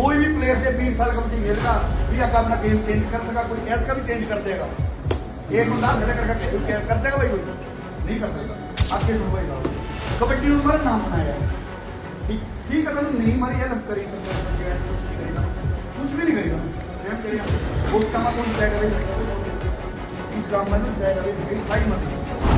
कोई भी प्लेयर से 20 साल का कबड्डी खेलेगा, भी आगे अपना गेम चेंज कर सका, कोई कैस का भी चेंज कर देगा। एक बंदा खड़े करके कह कर देगा भाई कोई? नहीं कर देगा। आपके सुनो भाई साहब कबड्डी में हमारा नाम बनाया ठीक ठीक है तुम नहीं मारी हेल्प करी सकते कुछ भी नहीं करेगा प्रेम करेगा वो कमा कौन जाएगा भाई। इस काम में तो जाएगा भाई। मेरी फाइट मत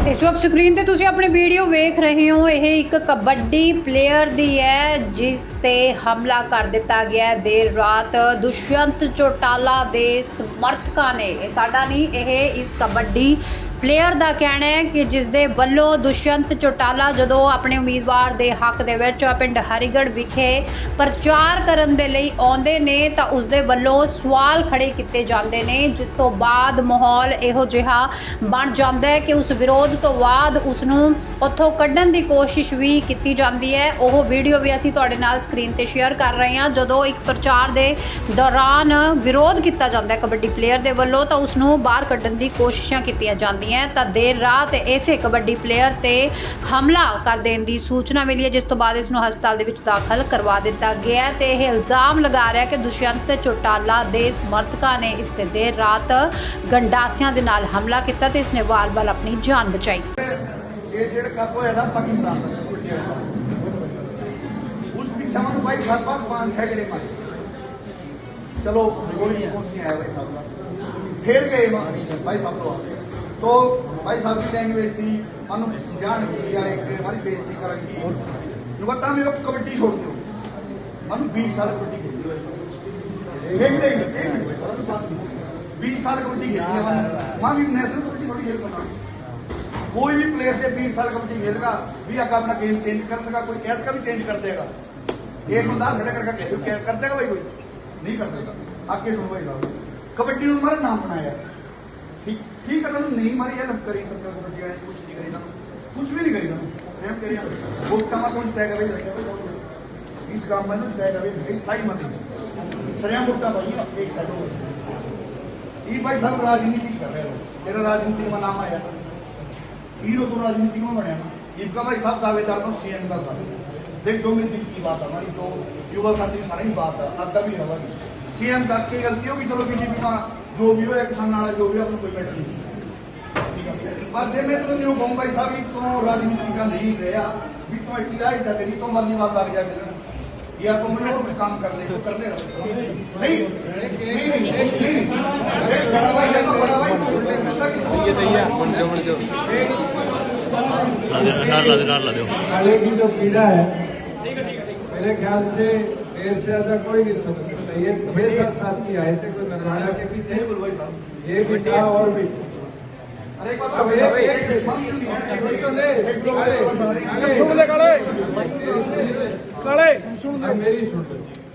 ਇਸ ਵਕਤ ਸਕਰੀਨ ਤੇ ਤੁਸੀਂ ਆਪਣੀ ਵੀਡੀਓ ਵੇਖ ਰਹੇ ਹੋ। ਇਹ ਇੱਕ ਕਬੱਡੀ ਪਲੇਅਰ ਦੀ ਹੈ, ਜਿਸ ਤੇ ਹਮਲਾ ਕਰ ਦਿੱਤਾ ਗਿਆ ਹੈ। ਦੇਰ ਰਾਤ ਦੁਸ਼ਯੰਤ ਚੋਟਾਲਾ ਦੇ ਸਮਰਥਕਾਂ ਨੇ। ਇਹ ਸਾਡਾ ਨਹੀਂ, ਇਹ ਇਸ ਕਬੱਡੀ ਪਲੇਅਰ ਦਾ ਕਹਿਣਾ ਹੈ ਕਿ ਜਿਸ ਦੇ ਵੱਲੋਂ ਦੁਸ਼ਯੰਤ ਚੋਟਾਲਾ ਜਦੋਂ ਆਪਣੇ ਉਮੀਦਵਾਰ ਦੇ ਹੱਕ ਦੇ ਵਿੱਚ ਪਿੰਡ ਹਰੀਗੜ੍ਹ ਵਿਖੇ ਪ੍ਰਚਾਰ ਕਰਨ ਦੇ ਲਈ ਆਉਂਦੇ ਨੇ ਤਾਂ ਉਸ ਦੇ ਵੱਲੋਂ ਸਵਾਲ ਖੜੇ ਕੀਤੇ ਜਾਂਦੇ ਨੇ, ਜਿਸ ਤੋਂ ਬਾਅਦ ਮਾਹੌਲ ਇਹੋ ਜਿਹਾ ਬਣ ਜਾਂਦਾ ਹੈ ਕਿ ਉਸ ਵਿਰੋਧ ਤੋਂ ਬਾਅਦ ਉਸ ਨੂੰ ਉੱਥੋਂ ਕੱਢਣ ਦੀ ਕੋਸ਼ਿਸ਼ ਵੀ ਕੀਤੀ ਜਾਂਦੀ ਹੈ। ਉਹ ਵੀਡੀਓ ਵੀ ਅਸੀਂ ਤੁਹਾਡੇ ਨਾਲ ਸਕਰੀਨ ਤੇ ਸ਼ੇਅਰ ਕਰ ਰਹੇ ਹਾਂ। ਜਦੋਂ ਇੱਕ ਪ੍ਰਚਾਰ ਦੇ ਦੌਰਾਨ ਵਿਰੋਧ ਕੀਤਾ ਜਾਂਦਾ ਹੈ ਕਬੱਡੀ ਪਲੇਅਰ ਦੇ ਵੱਲੋਂ ਤਾਂ ਉਸ ਨੂੰ ਬਾਹਰ ਕੱਢਣ ਦੀ ਕੋਸ਼ਿਸ਼ਾਂ ਕੀਤੀਆਂ ਜਾਂਦੀਆਂ ਆਈ ਹੈ, ਤਾਂ ਦੇਰ ਰਾਤ ਇਸੇ ਕਬੱਡੀ ਪਲੇਅਰ ਤੇ ਹਮਲਾ ਕਰ ਦੇਣ ਦੀ ਸੂਚਨਾ ਮਿਲੀ ਹੈ, ਜਿਸ ਤੋਂ ਬਾਅਦ ਇਸ ਨੂੰ ਹਸਪਤਾਲ ਦੇ ਵਿੱਚ ਦਾਖਲ ਕਰਵਾ ਦਿੱਤਾ ਗਿਆ ਤੇ ਇਹ ਇਲਜ਼ਾਮ ਲਗਾ ਰਿਹਾ ਕਿ ਦੁਸ਼ਯੰਤ ਚੋਟਾਲਾ ਦੇ ਸਮਰਥਕਾਂ ਨੇ ਇਸ ਤੇ ਦੇਰ ਰਾਤ ਗੰਡਾਸਿਆਂ ਦੇ ਨਾਲ ਹਮਲਾ ਕੀਤਾ ਤੇ ਇਸ ਨੇ ਵਾਲ-ਵਾਲ ਆਪਣੀ ਜਾਨ ਬਚਾਈ। ਚਲੋ ਕੋਈ ਨਹੀਂ ਆਇਆ ਭਾਈ ਸਾਹਿਬ ਦਾ। ਫੇਰ ਗਏ ਭਾਈ ਸਾਹਿਬ ਤੋਂ ਆ तो भाई साहब की लैंग्वेज थी समझाने की या एक हमारी बेइज्जती करने की नु बता मेरे कबड्डी छोड़ दो मनु 20 साल कबड्डी खेली। है एक मिनट एक मिनट एक मिनट साला तो बात बीस साल कबड्डी खेली है माँ भी नेशनल कबड्डी थोड़ी खेल सकता कोई भी प्लेयर से 20 साल कबड्डी खेलेगा, भी आगे अपना गेम चेंज कर सका, कोई कैस का भी चेंज कर देगा। एक बंदा खड़े करके कह कर देगा भाई कोई? नहीं कर देगा। आगे सुनो भाई साहब। कबड्डी में हमारा नाम बनाया। ठीक है तुम नहीं मारी हेल्प करी सकते हो कुछ नहीं करेगा कुछ भी नहीं करेगा प्रेम करिए कमा कौन जाएगा भाई इस काम में तो जाएगा भाई स्थायी मत सरिया मुट्टा भाई एक साइड हो ये भाई साहब राजनीति कर रहे हो। तेरा राजनीति में नाम आया हीरो तो राजनीति में बने ना इनका भाई साहब दावेदार तो सीएम का था। देख, जो मेरी दिल की बात है, हमारी तो युवा साथी सारी बात है। भी रहेगी सीएम तक की गलती होगी, चलो बीजेपी में जो भी हो भी हो अपने कोई मैटर नहीं। ठीक है? पर जे मैं तो न्यू कहूँ भाई साहब ये तो राजनीति का नहीं रहा भी तो इतना इतना तेरी तो मरनी बात लग जाए या तो मैं और काम कर ले तो कर ले नहीं नहीं नहीं नहीं नहीं बड़ा भाई तो बड़ा भाई गुस्सा किसको ये सही है मन जो मन जो डाल ला दे डाल ला दो खाने की जो पीड़ा है मेरे ख्याल से देर से ज़्यादा कोई नहीं समझ सकता। ये छह सात साथी आए थे कोई नरवाड़ा के भी थे ये भी था और भी। अरे एक बात एक- एक से मिनट तो मेरी सुन लो।